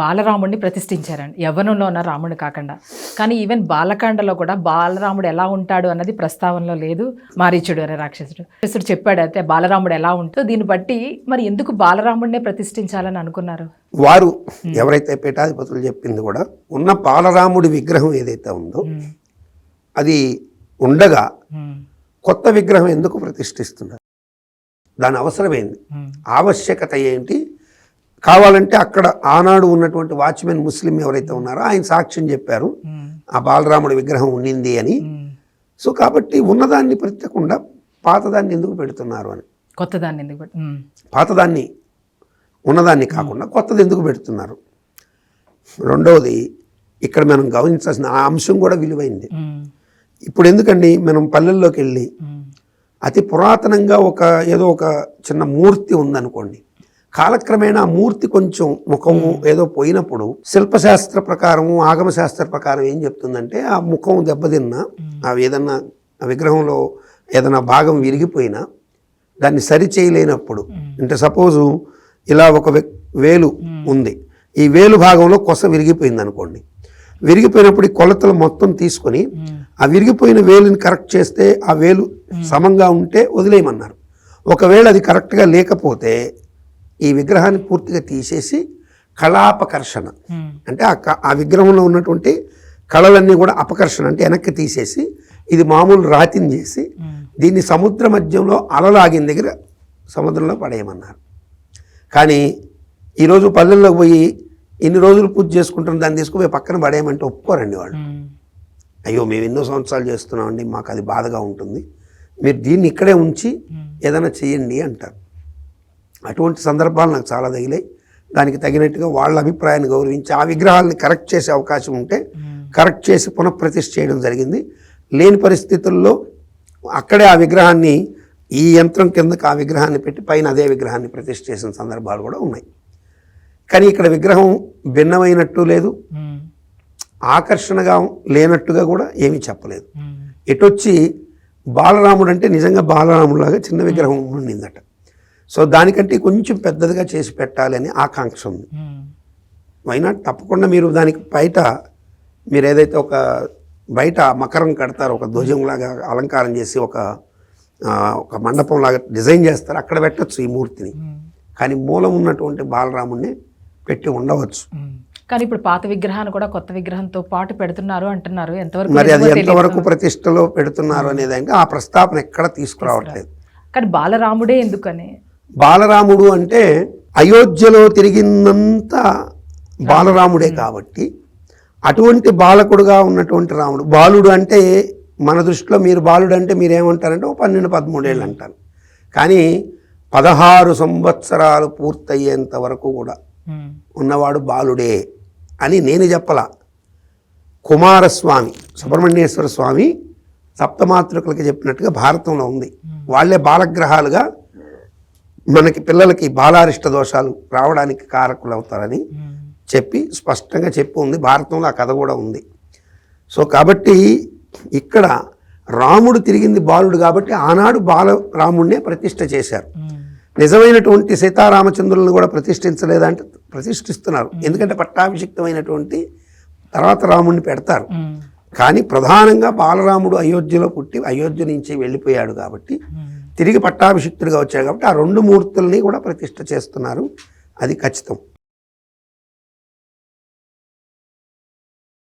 బాలరాముడిని ప్రతిష్ఠించారండి. యవ్వనంలో ఉన్న రాముడు కాకుండా. కానీ ఈవెన్ బాలకాండలో కూడా బాలరాముడు ఎలా ఉంటాడు అన్నది ప్రస్తావనలో లేదు. మారీచుడు అనే రాక్షసుడు. రాక్షసుడు చెప్పాడు అయితే బాలరాముడు ఎలా ఉంటుందో దీన్ని బట్టి మరి ఎందుకు బాలరాముడినే ప్రతిష్ఠించాలని అనుకున్నారు? వారు ఎవరైతే పీఠాధిపతులు చెప్పింది కూడా ఉన్న బాలరాముడి విగ్రహం ఏదైతే ఉందో అది ఉండగా కొత్త విగ్రహం ఎందుకు ప్రతిష్ఠిస్తున్నారు? దాని అవసరమైంది? ఆవశ్యకత ఏంటి? కావాలంటే అక్కడ ఆనాడు ఉన్నటువంటి వాచ్మెన్ ముస్లిం ఎవరైతే ఉన్నారో ఆయన సాక్ష్యం చెప్పారు. ఆ బాలరాముడి విగ్రహం ఉండింది అని. సో కాబట్టి ఉన్నదాన్ని పెట్టకుండా పాతదాన్ని ఎందుకు పెడుతున్నారు అని. కొత్త దాన్ని ఎందుకు పాతదాన్ని ఉన్నదాన్ని కాకుండా కొత్తది ఎందుకు పెడుతున్నారు? రెండవది ఇక్కడ మనం గమనించాల్సిన ఆ అంశం కూడా విలువైంది. ఇప్పుడు ఎందుకండి మనం పల్లెల్లోకి వెళ్ళి అతి పురాతనంగా ఒక ఏదో ఒక చిన్న మూర్తి ఉందనుకోండి. కాలక్రమేణా మూర్తి కొంచెం ముఖము ఏదో పోయినప్పుడు శిల్పశాస్త్ర ప్రకారము ఆగమ శాస్త్ర ప్రకారం ఏం చెప్తుందంటే ఆ ముఖం దెబ్బతిన్నా ఆ ఏదన్నా ఆ విగ్రహంలో ఏదైనా భాగం విరిగిపోయినా దాన్ని సరి చేయలేనప్పుడు అంటే సపోజు ఇలా ఒక వేలు ఉంది. ఈ వేలు భాగంలో కొస విరిగిపోయింది అనుకోండి విరిగిపోయినప్పుడు ఈ కొలతలు మొత్తం తీసుకొని ఆ విరిగిపోయిన వేలుని కరెక్ట్ చేస్తే ఆ వేలు సమంగా ఉంటే వదిలేయమన్నారు. ఒకవేళ అది కరెక్ట్గా లేకపోతే ఈ విగ్రహాన్ని పూర్తిగా తీసేసి కళాపకర్షణ. అంటే ఆ విగ్రహంలో ఉన్నటువంటి కళలన్నీ కూడా అపకర్షణ అంటే వెనక్కి తీసేసి ఇది మామూలు రాతిని చేసి దీన్ని సముద్ర మధ్యంలో అలలాగిన దగ్గర సముద్రంలో పడేయమన్నారు. కానీ ఈరోజు పల్లెల్లోకి పోయి ఇన్ని రోజులు పూజ చేసుకుంటున్న దాన్ని తీసుకుపోయి పక్కన పడేయమంటే ఒప్పుకోరండి వాళ్ళు. అయ్యో మేము ఎన్నో సంవత్సరాలు చేస్తున్నామండి మాకు అది బాధగా ఉంటుంది. మీరు దీన్ని ఇక్కడే ఉంచి ఏదైనా చేయండి అంటారు. అటువంటి సందర్భాలు నాకు చాలా తగిలాయి. దానికి తగినట్టుగా వాళ్ళ అభిప్రాయాన్ని గౌరవించి ఆ విగ్రహాలని కరెక్ట్ చేసే అవకాశం ఉంటే కరెక్ట్ చేసి పునఃప్రతిష్ఠ చేయడం జరిగింది. లేని పరిస్థితుల్లో అక్కడే ఆ విగ్రహాన్ని ఈ యంత్రం కిందకి ఆ విగ్రహాన్ని పెట్టి పైన అదే విగ్రహాన్ని ప్రతిష్ఠ చేసిన సందర్భాలు కూడా ఉన్నాయి. కానీ ఇక్కడ విగ్రహం భిన్నమైనట్టు లేదు. ఆకర్షణగా లేనట్టుగా కూడా ఏమీ చెప్పలేదు. ఎటొచ్చి బాలరాముడు అంటే నిజంగా బాలరాముడిలాగా చిన్న విగ్రహం ఉండిందట. సో దానికంటే కొంచెం పెద్దదిగా చేసి పెట్టాలి అని ఆకాంక్ష ఉంది. ఉమ్, వైనాట్ తప్పకుండా మీరు దానికి బయట మీరు ఏదైతే ఒక బయట మకరం కడతారో ఒక ధ్వజంలాగా అలంకారం చేసి ఒక ఒక మండపం లాగా డిజైన్ చేస్తారు అక్కడ పెట్టచ్చు ఈ మూర్తిని. ఉమ్, కానీ మూలం ఉన్నటువంటి బాలరాముడిని పెట్టి ఉండవచ్చు. ఉమ్. కానీ ఇప్పుడు పాత విగ్రహాన్ని కూడా కొత్త విగ్రహంతో పాటు పెడుతున్నారు అంటున్నారు. ఎంతవరకు మరి అది. ఎంతవరకు ప్రతిష్టలో పెడుతున్నారు అనేది ఆ ప్రస్తావన ఎక్కడ తీసుకురావట్లేదు. కానీ బాలరాముడే ఎందుకని? బాలరాముడు అంటే అయోధ్యలో తిరిగిందంత బాలరాముడే కాబట్టి అటువంటి బాలకుడుగా ఉన్నటువంటి రాముడు. బాలుడు అంటే మన దృష్టిలో మీరు బాలుడు అంటే మీరు ఏమంటారంటే ఓ పన్నెండు పదమూడేళ్ళు అంటారు. కానీ పదహారు సంవత్సరాలు పూర్తయ్యేంత వరకు కూడా ఉన్నవాడు బాలుడే అని నేను చెప్పలా. కుమారస్వామి సుబ్రహ్మణ్యేశ్వర స్వామి సప్తమాతృకులకి చెప్పినట్టుగా భారతంలో ఉంది. వాళ్ళే బాలగ్రహాలుగా మనకి పిల్లలకి బాలారిష్ట దోషాలు రావడానికి కారకులు అవుతారని చెప్పి స్పష్టంగా చెప్పి ఉంది. భారతంలో ఆ కథ కూడా ఉంది. సో కాబట్టి ఇక్కడ రాముడు తిరిగింది బాలుడు కాబట్టి ఆనాడు బాల రాముడినే ప్రతిష్ఠ చేశారు. నిజమైనటువంటి సీతారామచంద్రులను కూడా ప్రతిష్ఠించలేదంటే ప్రతిష్ఠిస్తున్నారు. ఎందుకంటే పట్టాభిషిక్తమైనటువంటి తర్వాత రాముడిని పెడతారు. కానీ ప్రధానంగా బాలరాముడు అయోధ్యలో పుట్టి అయోధ్య నుంచి వెళ్ళిపోయాడు కాబట్టి. తిరిగి పట్టాభిషిక్తుడిగా వచ్చాడు కాబట్టి ఆ రెండు మూర్తుల్ని కూడా ప్రతిష్ట చేస్తున్నారు. అది ఖచ్చితం.